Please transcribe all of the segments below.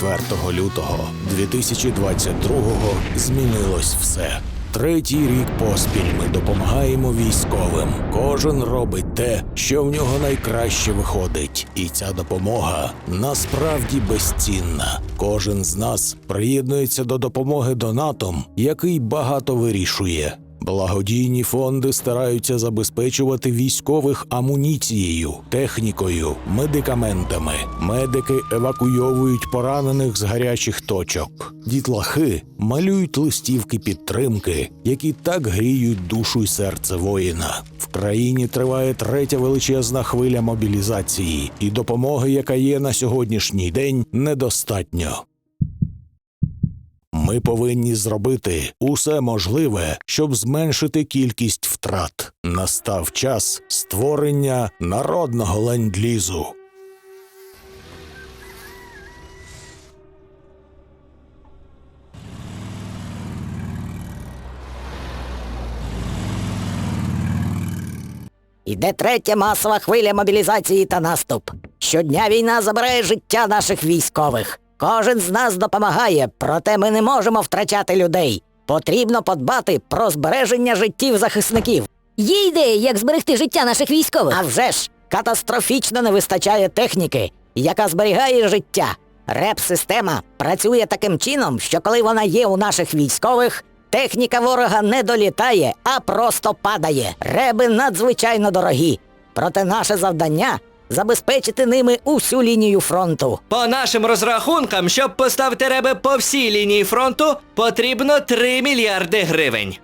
24 лютого 2022-го змінилось все. Третій рік поспіль ми допомагаємо військовим. Кожен робить те, що в нього найкраще виходить, і ця допомога насправді безцінна. Кожен з нас приєднується до допомоги донатом, який багато вирішує. Благодійні фонди стараються забезпечувати військових амуніцією, технікою, медикаментами. Медики евакуйовують поранених з гарячих точок. Дітлахи малюють листівки підтримки, які так гріють душу й серце воїна. В країні триває третя величезна хвиля мобілізації, і допомоги, яка є на сьогоднішній день, недостатньо. Ми повинні зробити усе можливе, щоб зменшити кількість втрат. Настав час створення народного ленд-лізу. Іде третя масова хвиля мобілізації та наступ. Щодня війна забирає життя наших військових. Кожен з нас допомагає, проте ми не можемо втрачати людей. Потрібно подбати про збереження життів захисників. Є ідея, як зберегти життя наших військових. А вже ж катастрофічно не вистачає техніки, яка зберігає життя. Реп-система працює таким чином, що коли вона є у наших військових, техніка ворога не долітає, а просто падає. Реби надзвичайно дорогі. Проте наше завдання забезпечити ними усю лінію фронту. По нашим розрахункам, щоб поставити реби по всій лінії фронту, потрібно 3 мільярди гривень.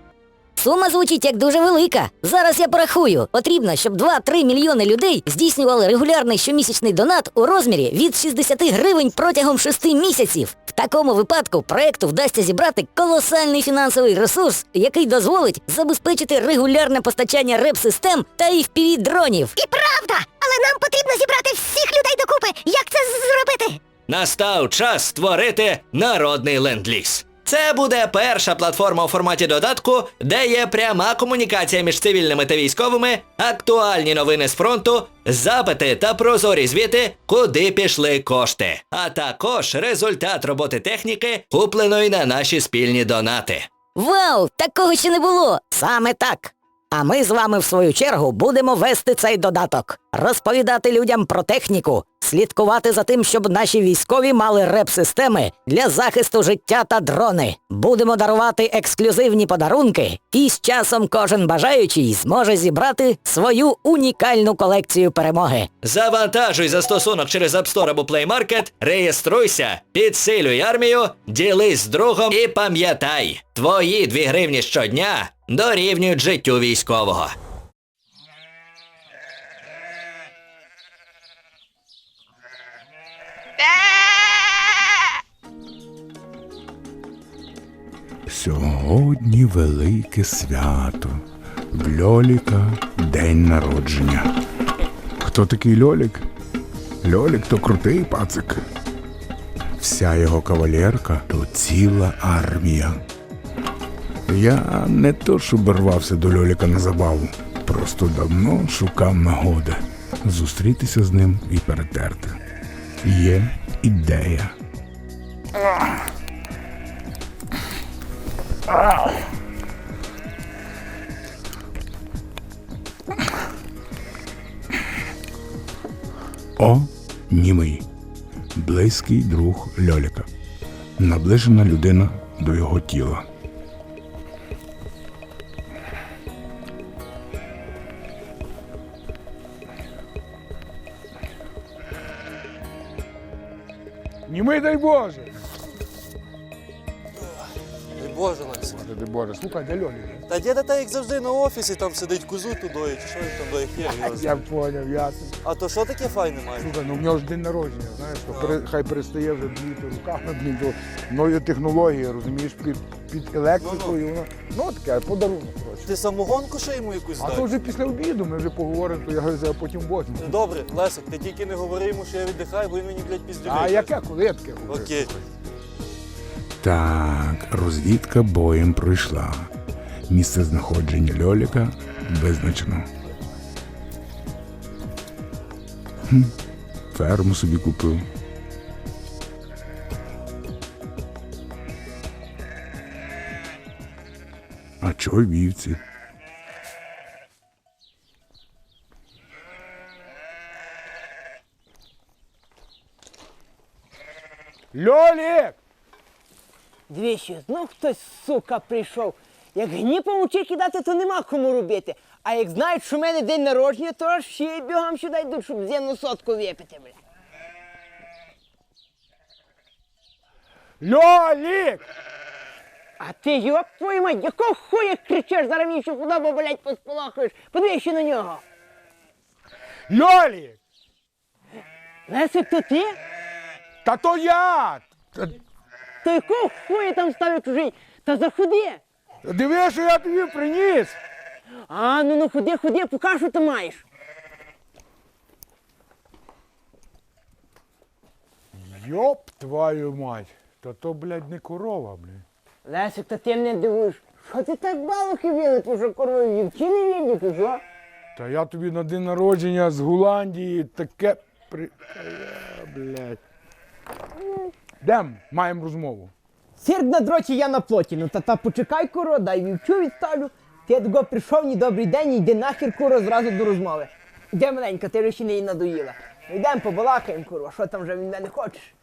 Сума звучить як дуже велика. Зараз я порахую. Потрібно, щоб 2-3 мільйони людей здійснювали регулярний щомісячний донат у розмірі від 60 гривень протягом 6 місяців. В такому випадку проекту вдасться зібрати колосальний фінансовий ресурс, який дозволить забезпечити регулярне постачання реп-систем та fpv дронів. І правда, але нам потрібно зібрати всіх людей докупи. Як це зробити? Настав час створити народний ленд-ліз. Це буде перша платформа у форматі додатку, де є пряма комунікація між цивільними та військовими, актуальні новини з фронту, запити та прозорі звіти, куди пішли кошти, а також результат роботи техніки, купленої на наші спільні донати. Вау! Такого ще не було! Саме так. А ми з вами, в свою чергу, будемо вести цей додаток, розповідати людям про техніку, слідкувати за тим, щоб наші військові мали реп-системи для захисту життя та дрони. Будемо дарувати ексклюзивні подарунки, і з часом кожен бажаючий зможе зібрати свою унікальну колекцію перемоги. Завантажуй застосунок через App Store або Play Market, реєструйся, підсилюй армію, ділись з другом і пам'ятай, твої 2 гривні щодня дорівнюють життю військового. Сьогодні велике свято. В Льоліка день народження. Хто такий Льолік? Льолік то крутий пацик. Вся його кавалерка то ціла армія. Я не то, щоб рвався до Льоліка на забаву. Просто давно шукав нагоди зустрітися з ним і перетерти. Є ідея. О, німий, близький друг Льоліка, наближена людина до його тіла. Німий дай Боже! Дай Боже, Максим. Дай Боже, слухай, де Льоні? Та діда та як завжди на офісі, там сидить кузу тудою, чи що він там доє хер його знає. Я поняв, ясно. А то що таке файне має? Слухай, ну в нього ж день народження, знаєш, то пере- хай перестає вже бігти руками, блін, нової технології, розумієш, під, під електрикою. Воно, ну таке, подарунок, коротше. Ти самогонку ще йому якусь А то дай? вже після обіду ми вже поговоримо, то я за- потім возьму. Ну, Добре, Лесик, ти тільки не говори йому, що я віддихаю, бо він мені, блядь, піздюлей. А яке, коли я таке говорю? Окей. Так, розвідка боєм пройшла. Місце знаходження Льоліка визначено. Хм, ферму собі купив. Чого вівці. Льолік! Двічі, знов хтось, сука, прийшов. Як гні помочі кидати, то нема кому робити. А як знають, що в мене день народження, то аж ще й бігом сюди йдуть, щоб земну сотку випити, бля. Льолік! А ти йоп твою мать, якого хуя кричиш, зараз мені ще худобу, блядь, посполохаєш. Подивись ще на нього. Льолік! Лесик, то ти? Та то я! Та- То якого хуя там ставив чужий? Та заходи. Диви, що я тобі приніс! А, ну ну ходи, ходи, покажи, що ти маєш. Йоп твою мать! Та то, блядь, не корова, блядь. Лесик, та ти мене дивуєш. Що ти так балухи вилипу, що корові вівці не видні, що? Та я тобі на день народження з Голландії таке при. Блядь. Дем, маємо розмову. Сирк на дроті, я на плоті. Ну та та почекай, куро, дай вівчу відставлю. Ти того прийшов, ні добрий день, йди нахер, куро, зразу до розмови. Де маленька, ти вже ще не її надоїла. Ну йдемо побалакаємо, куро, що там вже від мене хочеш.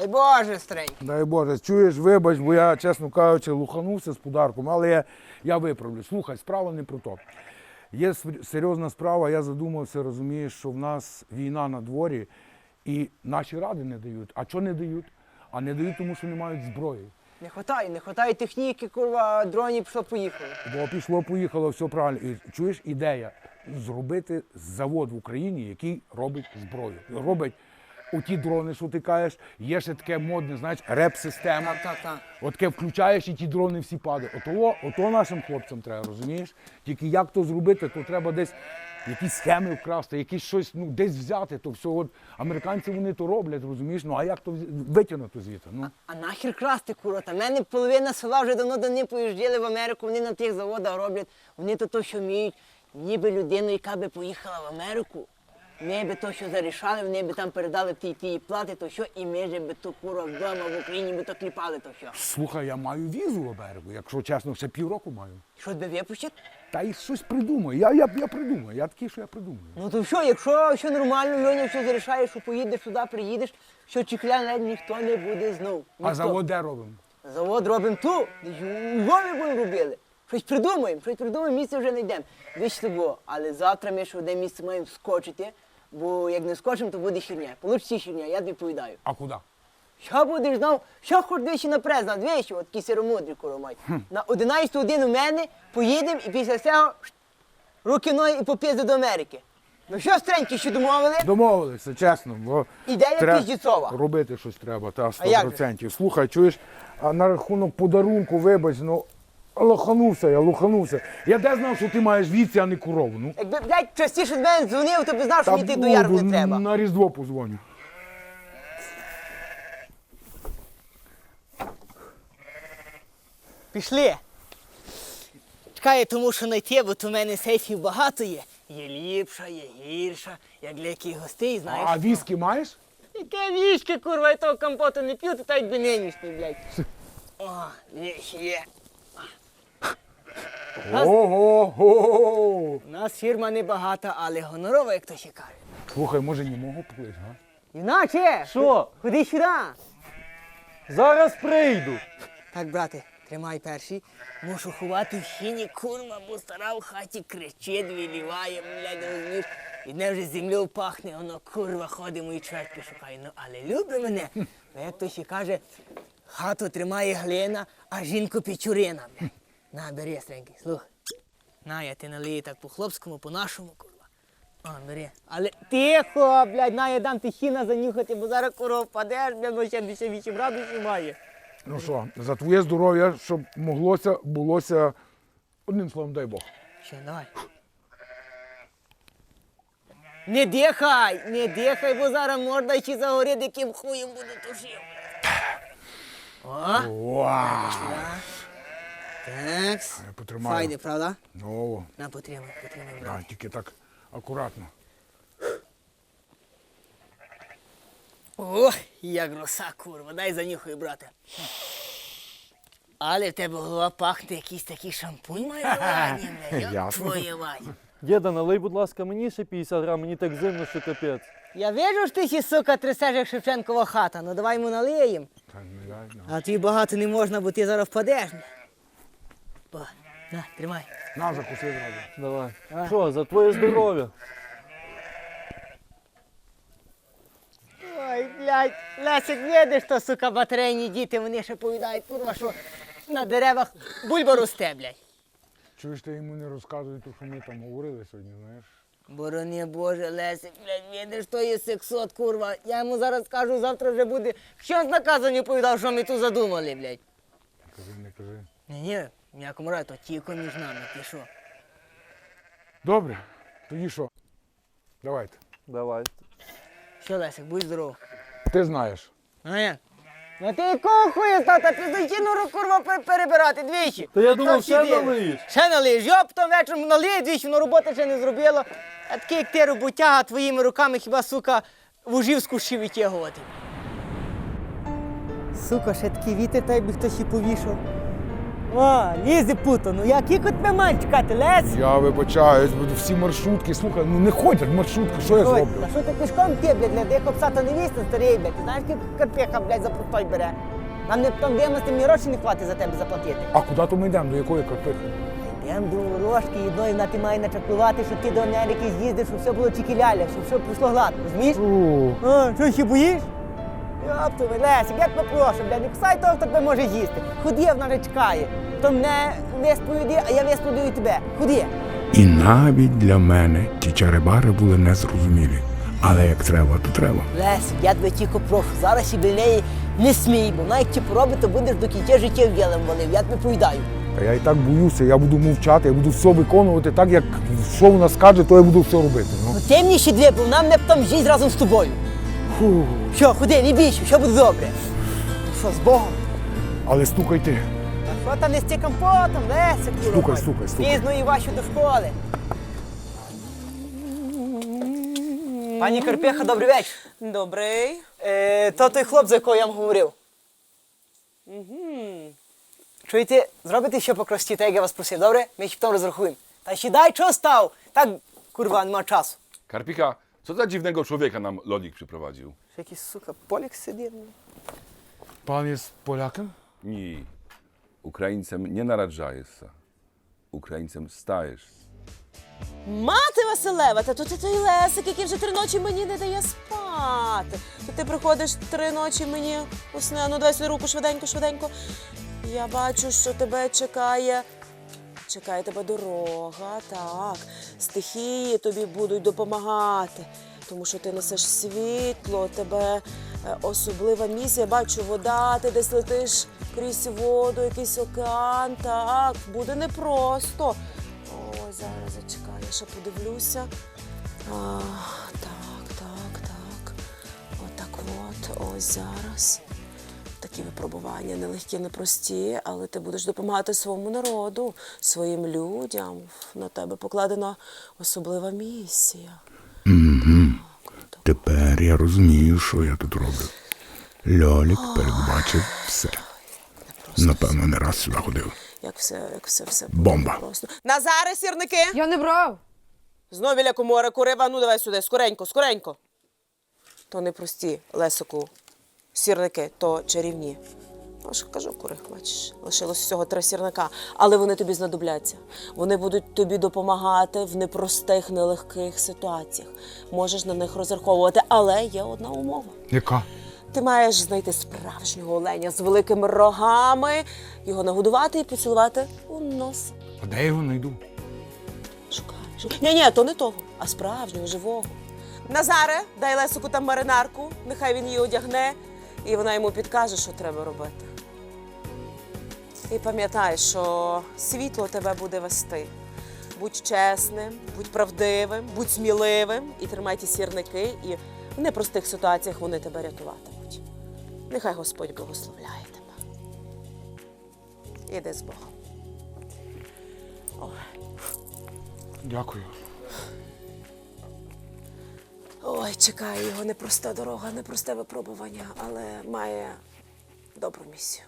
Дай Боже, стрень. Дай Боже, чуєш, вибач, бо я, чесно кажучи, луханувся з подарком, але я, я виправлю. Слухай, справа не про то. Є серйозна справа, я задумався, розумієш, що в нас війна на дворі, і наші ради не дають. А чого не дають? А не дають, тому що не мають зброї. Не хватає, не хватає техніки, курва, дронів пішло поїхало. Бо пішло, поїхало, все правильно. І чуєш, ідея зробити завод в Україні, який робить зброю. Робить оті дрони, що ти кажеш, є ще таке модне, знаєш, реп-система. Так, так. От таке включаєш і ті дрони всі падають. Ото, ото нашим хлопцям треба, розумієш? Тільки як то зробити, то треба десь якісь схеми вкрасти, якісь щось, ну, десь взяти, то все. От американці вони то роблять, розумієш? Ну а як то витягнути звідти? Ну? А нахер красти, куро, та мене половина села вже давно до них поїжджали в Америку, вони на тих заводах роблять, вони то то, що вміють, ніби людину, яка би поїхала в Америку, ми би то, що зарішали, вони би там передали ті ті плати, то що, і ми же би то куро вдома в Україні би то кліпали, то що. Слухай, я маю візу в якщо чесно, ще півроку маю. Що тебе випустять? Та й щось придумаю. Я, я, я придумаю. Я такий, що я придумаю. Ну то що, якщо все нормально, Льоня все зарішає, що поїдеш сюди, приїдеш, що чекля навіть ніхто не буде знов. А Ніхто. завод де робимо? Завод робимо ту, у Львові будемо робили. Щось придумаємо, щось придумаємо, місце вже не йдемо. Вічно але завтра ми ще одне місце маємо скочити, бо як не скочимо, то буде херня. Получиться херня, я тобі повідаю. А куди? Що будеш знав, що хоч двічі наперед знав, двічі, от такі сиромудрі коромай. На 11 годину в мене поїдемо і після цього руки ноги і попізди до Америки. Ну що, стренькі, що домовили? Домовилися, чесно. Бо Ідея Піздіцова. Робити щось треба, та А як 100%. Слухай, чуєш, а на рахунок подарунку, вибач, ну лоханувся я, лоханувся. Я де знав, що ти маєш віці, а не корову. Ну, Якби, блядь, частіше до мене дзвонив, то б знав, що мені ти до яру не треба. На Різдво позвоню. Пішли. Чекай, тому що знайти, бо то в мене сейфів багато є. Є ліпша, є гірша, як для яких гостей, знаєш. А віскі маєш? Яке вішки, курва, я того компоту не п'ю, то так би нинішній, блядь. О, віщ є. Ого. У нас фірма не багата, але гонорова, як то ще каже. Слухай, може німого поклич, га? Іначе! Що? Ходи сюди. Зараз прийду. Так, брате, тримай перший. Мушу ховати в хіні курма, бо стара в хаті кричить, виліває, блядь, розумієш. Від неї вже землю пахне, воно курва ходить, мої чвертки шукає. Ну, але любить мене. Ну, як то ще каже, хату тримає глина, а жінку печурина, блядь. На, бери, стренький, слухай. На, я ти налию так по-хлопському, по-нашому, курва. О, бери. Але тихо, блядь, на, я дам ти хіна занюхати, бо зараз курва впадеш, блядь, бо ще більше 8 градусів має. Ну що, за твоє здоров'я, щоб моглося, булося. Одним словом, дай Бог. Що, давай. Не дихай, не дихай, бо зараз морда ще загорить, яким хуєм буду тушив. О, Вау! так. Я потримаю. Файне, правда? Ну, На, потримай, потримай. да, тільки так акуратно. О, як роса, курва, дай занюхай, брате. Але в тебе голова пахне якийсь такий шампунь має желання, бля. Ясно. твою мать. Діда, налий, будь ласка, мені ще 50 грам, мені так зимно, що капець. Я вижу, що ти сі, сука, трясеш, як Шевченкова хата. Ну давай йому налиєм. Та не дай, ну. А тобі багато не можна, бо ти зараз впадеш. Бо, на, тримай. На, закуси зразу. Давай. Що, за твоє здоров'я? Ой, блядь, Лесик, видиш, то, сука, батарейні діти, вони ще повідають, курва, що на деревах бульба росте, блядь. Чуєш, ти йому не розказуй, то, що ми там говорили сьогодні, знаєш? Борони Боже, Лесик, блядь, видиш, то є сексот, курва. Я йому зараз скажу, завтра вже буде. Що з наказу не повідав, що ми тут задумали, блядь. Не кажи, не кажи. Ні, ні, в ніякому разі, то тільки між нами, ти що? Добре, тоді що? Давайте. Давай. Що, Лесик, будь здоров. Ти знаєш. А як? Ну ти якого хуя став, та курва пе- перебирати двічі. Та я думав, ще налиєш. Ще налиєш, йоп, потім вечором налиє двічі, но роботи ще не зробило. А такий, як ти роботяга, твоїми руками хіба, сука, вужівську ще витягувати. Сука, ще такий вітер, та би хтось і повішав. О, лізе путо, ну як як тебе мають чекати, Лесь? Я вибачаюсь, бо всі маршрутки, слухай, ну не ходять маршрутки, що я зроблю? а що ти пішком ти, блядь, для деякого пса та невіста старий, блядь, ти знаєш, скільки карпеха, блядь, за простой бере? Нам не там вимости, мені гроші не хватить за тебе заплатити. А куди то ми йдемо? До якої карпихи? Йдемо до ворожки, одної вона ти має начаклувати, щоб ти до Америки з'їздив, щоб все було чікіляля, щоб все пройшло гладко, розумієш? О, що ще боїш? Йопту, Лесик, я тебе прошу, блядь, не кусай того, хто тебе може їсти. Ході, вона вже чекає. То мене висповіді, а я висповідую тебе. Ході. І навіть для мене ті чаребари були незрозумілі. Але як треба, то треба. Лесик, я тебе тільки прошу, зараз і біля неї не смій, бо вона як тебе поробить, то будеш до кінця життя в'ялем валив, я тобі повідаю. Та я і так боюся, я буду мовчати, я буду все виконувати так, як що вона скаже, то я буду все робити. Ну. Ну ти мені ще дві, бо вона мене потім жить разом з тобою. Фу. Що, ходи, не бійся, все буде добре. Що, з Богом? Але стукай ти. А що там не з тим компотом, Лесик? курва Стукай, стукай, стукай. Пізно і вашу до школи. Пані Карпеха, добрий вечір. Добрий. Е, то той хлоп, за якого я вам говорив. Угу. Чуєте, зробите ще по крості, так як я вас просив, добре? Ми ще потім розрахуємо. Та ще дай, що став? Так, kurwa, нема часу. Karpika, co za dziwnego człowieka nam Lolik przyprowadził? Що якийсь, сука, полік сидить. Пан є поляком? Ni. Ukraińcem nie naradżajesz się. Ukraińcem stajesz. Мати Василева, та то ти той Лесик, який вже три ночі мені не дає спати. То ти приходиш три ночі мені у сни, ну дай свою руку швиденько, швиденько. Я бачу, що тебе чекає. Чекає тебе дорога, так. Стихії тобі будуть допомагати, тому що ти несеш світло, тебе е, особлива місія. Бачу, вода, ти десь летиш крізь воду, якийсь океан. Так, буде непросто. Ой, зараз зачекай, я ще подивлюся. А, так, так, так. Отак от, ось зараз. Такі випробування нелегкі, непрості, але ти будеш допомагати своєму народу, своїм людям. На тебе покладена особлива місія. Тепер я розумію, що я тут роблю. Льолік передбачив все. Напевно, не раз сюди ходив. Як все, як все, все Бомба. просто. Назаре, сірники! Я не брав. Знов біля комори курива, ну давай сюди, скоренько, скоренько. То не прості, Лесику, сірники, то чарівні. Ну, ж кажу, кури, бачиш, лишилось всього три сірника, але вони тобі знадобляться. Вони будуть тобі допомагати в непростих, нелегких ситуаціях. Можеш на них розраховувати, але є одна умова. Яка? Ти маєш знайти справжнього оленя з великими рогами, його нагодувати і поцілувати у нос. А де я його знайду? Шукай. Ні, ні, то не того, а справжнього, живого. Назаре, дай Лесику там маринарку, нехай він її одягне, і вона йому підкаже, що треба робити. І пам'ятай, що світло тебе буде вести. Будь чесним, будь правдивим, будь сміливим і тримай ті сірники, і в непростих ситуаціях вони тебе рятуватимуть. Нехай Господь благословляє тебе. Іди з Богом. Дякую. Ой, чекає його непроста дорога, непросте випробування, але має добру місію.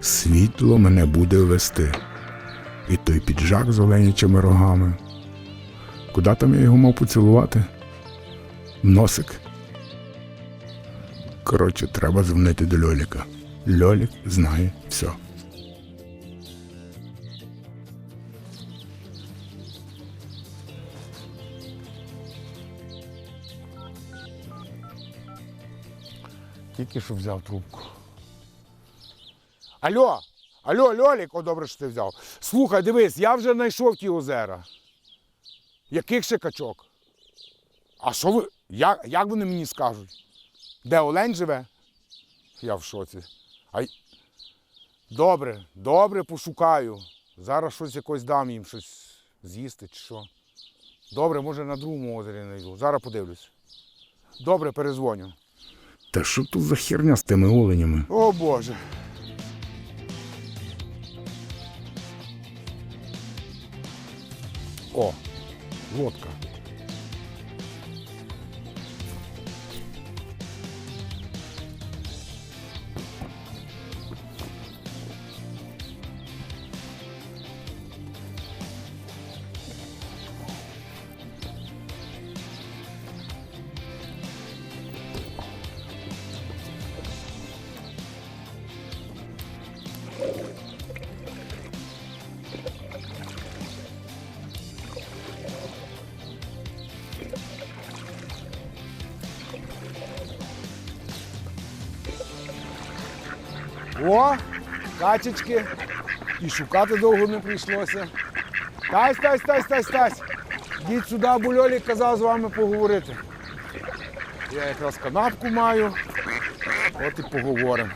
Світло мене буде вести. І той піджак з оленячими рогами. Куди там я його мав поцілувати? Носик. Коротше, треба дзвонити до Льоліка. Льолік знає все. Тільки що взяв трубку. Алло, алло, Льолік, о, добре, що ти взяв. Слухай, дивись, я вже знайшов ті озера. Яких ще качок? А що ви. Як, як вони мені скажуть? Де Олень живе? Я в шоці. А... Добре, добре, пошукаю. Зараз щось якось дам їм щось з'їсти чи що. Добре, може на другому озері знайду. Зараз подивлюсь. Добре, перезвоню. Та що тут за херня з тими оленями? О Боже. О, лодка. О, качечки. І шукати довго не прийшлося. Тась, тась, тась, тась, тась. Діть сюди, бо Льолік казав з вами поговорити. Я якраз канапку маю. От і поговоримо.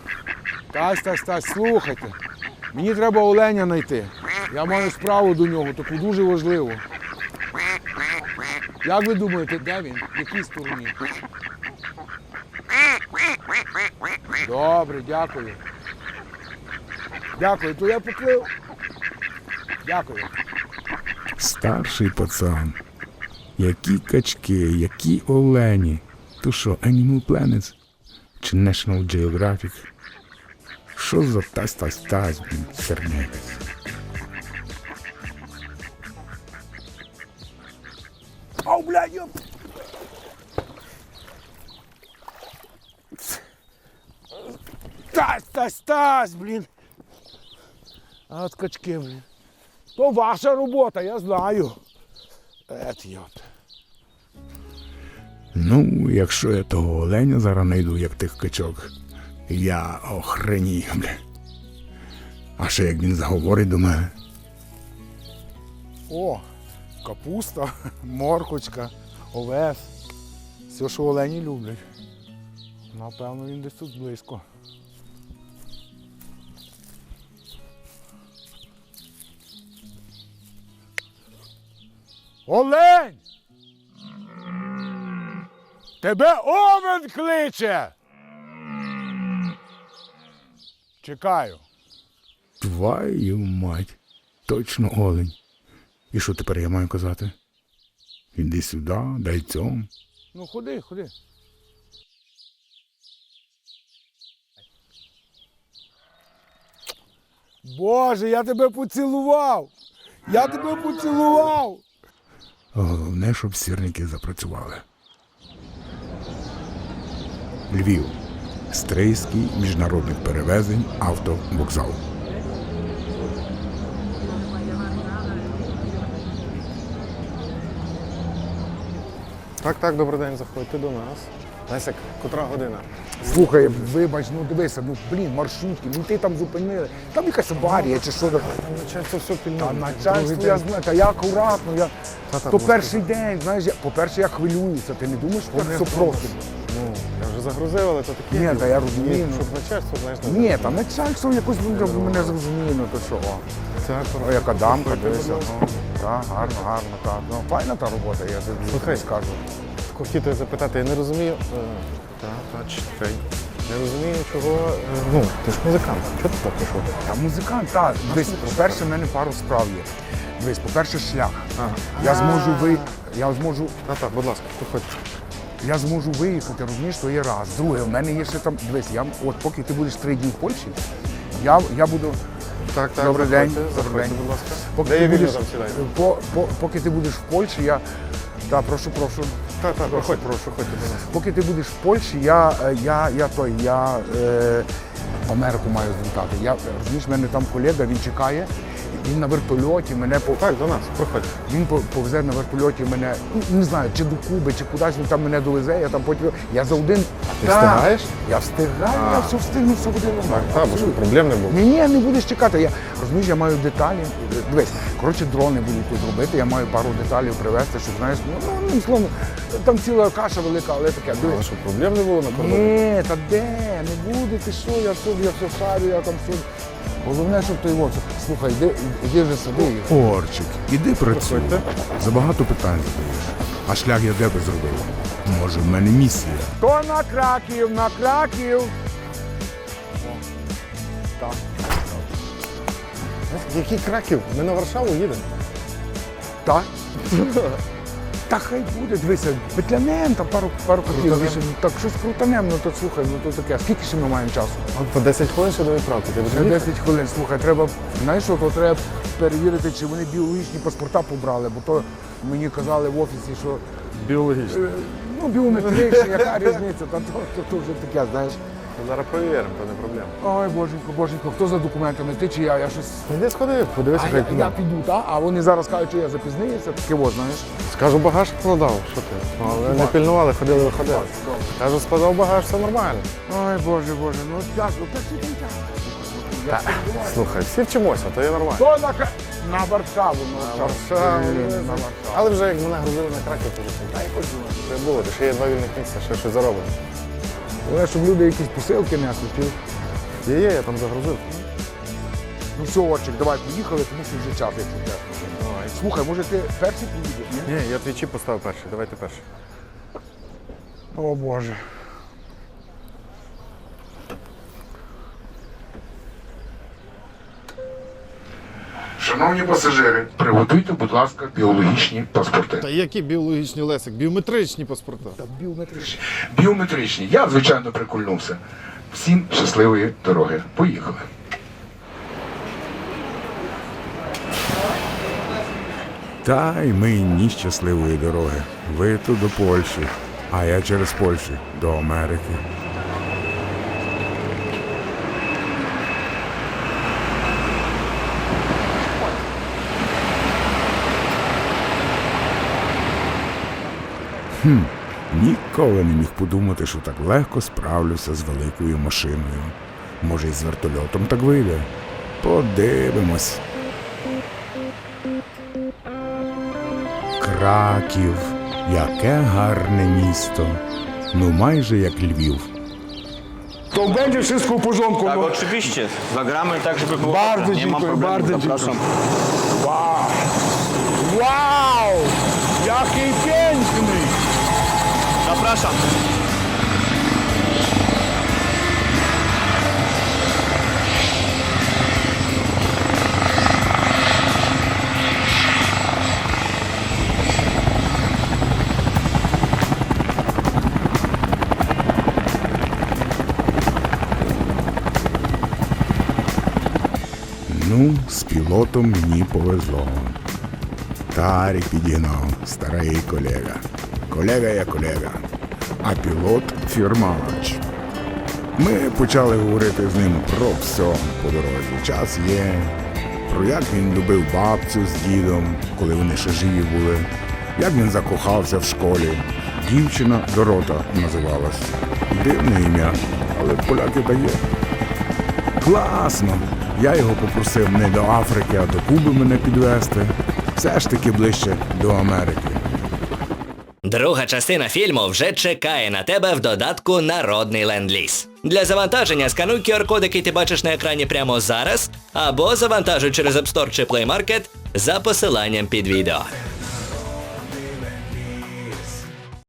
Тась, тась, тась, слухайте. Мені треба оленя знайти. Я маю справу до нього, таку дуже важливу. Як ви думаєте, де він? В якій стороні? Добре, дякую. Дякую, то я поплив. Дякую. Старший пацан. Які качки, які олені. То що, Animal Planet? Чи National Geographic? Що за тась тась тась, блін, якась. Ау, блядь, ёп! Тась, тась, тась, блін. А от качки, блін. То ваша робота, я знаю. Ет, йот. Ну, якщо я того оленя зараз знайду, як тих качок, я охренію, бля. А ще як він заговорить до мене. О, капуста, моркочка, овес. Все, що олені люблять. Напевно, він десь тут близько. Олень! Тебе овен кличе! Чекаю. Твою мать. Точно олень. І що тепер я маю казати? Іди сюди, дай цьому. Ну, ходи, ходи. Боже, я тебе поцілував! Я тебе поцілував! Головне, щоб сірники запрацювали. Львів. Стрийський міжнародних перевезень автовокзал. Так, так, добрий день, заходьте до нас. Лесик, котра година? Слухай, вибач, ну дивися, ну блін, маршрутки, ну ти там зупинили. Там якась аварія чи що. Там начальство все Та начальство, я знаю, та я акуратно, я. То перший день, знаєш, я, по-перше, я хвилююся, ти не думаєш, що так все просто. Ну, я вже загрузив, але то таке. Ні, та я розумію, ну. Щоб начальство, знаєш, не Ні, там начальство якось ну, мене зрозуміє, ну то що. о. Це О, яка дамка, дивися. Ну, так, гарно, гарно, так. Ну, файна та робота, я тобі Слухай. скажу. Хотіти запитати, я не розумію. е, Так, так, чекай. Не розумію, чого. е, Ну, ти ж музикант. Чого ти так пішов? Та музикант, так. Дивись, по-перше, в мене пару справ є. Дивись, по-перше, шлях. Ага. Я зможу ви. Я зможу. Так, так, будь ласка, приходь. Я зможу виїхати, розумієш, то є раз. Друге, в мене є ще там. Дивись, я от поки ти будеш три дні в Польщі, Я, я буду. Так, так, Добрий день. заходьте, Добрий день. будь ласка. Поки Де ти вільно, будеш, там по, по, поки ти будеш в Польщі, я. Так, прошу, прошу. Так, так, прошу, проходьте, будь. Поки ти будеш в Польщі, я, е, я, я той, я е, Америку маю звітати. Я розумієш, в мене там колега, він чекає, він на вертольоті мене по Так, до нас, проходьте. він по- повезе на вертольоті мене, ну, не знаю, чи до Куби, чи кудись він там мене довезе, я там потім. Я за один. А ти Так, встигаєш? Я встигаю, я все встигну, все буде нормально. Так, бо щоб проблем не було. Ні, ні, не будеш чекати. Я розумієш, я маю деталі. Дивись, коротше, дрони будуть тут робити. Я маю пару деталей привезти, щоб знаєш, ну, ну, ну словно, там ціла каша велика, але таке. Дивись. щоб проблем не було на кордоні. Ні, та де, не буде, ти що, я все, я все шарю, я там все. Головне, щоб той вот. Слухай, іди, іди вже сюди. Орчик, іди працюй. Забагато питань задаєш. А шлях я де би зробив? Може, в мене місія. То на Краків, на Краків. Так. Який краків? Ми на Варшаву їдемо. Так? Та хай буде, дивися, петлянем, там пару, пару хотів. Так щось крутанем, ну то слухай, ну то таке. Скільки ще ми маємо часу? По 10 хвилин ще до відправки. Ти Ще 10 хвилин. Слухай, треба, знаєш що, то треба перевірити, чи вони біологічні паспорта побрали, бо то мені казали в офісі, що біологічно. е, ну біометричні, яка різниця, та то, то, то вже таке, знаєш. Зараз перевіримо, то не проблема. Ой, боженько, боженько, хто за документами? Ти чи я? Я щось. Іди сходи, подивися, А як я, я піду, та? А вони зараз кажуть, що я запізнився, таке от, знаєш. Скажу, багаж складав. Що ти? Але не пильнували, ходили, виходили. Кажу, складав багаж, все нормально. Ой, боже, боже, ну дякую, та що там тяжко. Слухай, всі вчимося, то є нормально. То на, Ка- на Варшаву, на Варшаву, Блін, ну, на Варшаву. Але вже як мене грузили на Краків, то вже Та й ходжу. Ще було, ще є два вільних місця, ще щось заробимо. Головне, щоб люди якісь посилки несли. чи? Є, є, я там загрузив. Ну все, Орчик, давай поїхали, тому що вже час, якщо чесно. Давай. Слухай, може ти перший поїдеш, ні? Ні, я твічі поставив перший, давайте перший. О Боже. Шановні пасажири, приготуйте, будь ласка, біологічні паспорти. Та які біологічні лесик? Біометричні паспорта. Та біометричні. Біометричні. Я, звичайно, прикульнувся. Всім щасливої дороги. Поїхали. Та й мені щасливої дороги. Ви тут до Польщі, а я через Польщу до Америки. Хм, ніколи не міг подумати, що так легко справлюся з великою машиною. Може, і з вертольотом так вийде. Подивимось. Краків. Яке гарне місто. Ну майже як Львів. To będzie wszystko w porządku. Tak, oczywiście. Zagramy tak, żeby było Bardzo dobrze. Nie mam dziękuję, problemu, bardzo zapraszam. Wow! Wow! Jaki piękny! Zapraszam. Ну, з пілотом мені повезло. Тарік підігнав, старий колега. Колега я колега, а пілот фірмач. Ми почали говорити з ним про все по дорозі. Час є. Про як він любив бабцю з дідом, коли вони ще живі були, як він закохався в школі. Дівчина Дорота називалась. Дивне ім'я, але поляки дає. Класно! Я його попросив не до Африки, а до Куби мене підвести. Все ж таки ближче до Америки. Друга частина фільму вже чекає на тебе в додатку Народний ленд-ліз. Для завантаження скануй QR-код, який ти бачиш на екрані прямо зараз, або завантажуй через App Store чи Play Market за посиланням під відео.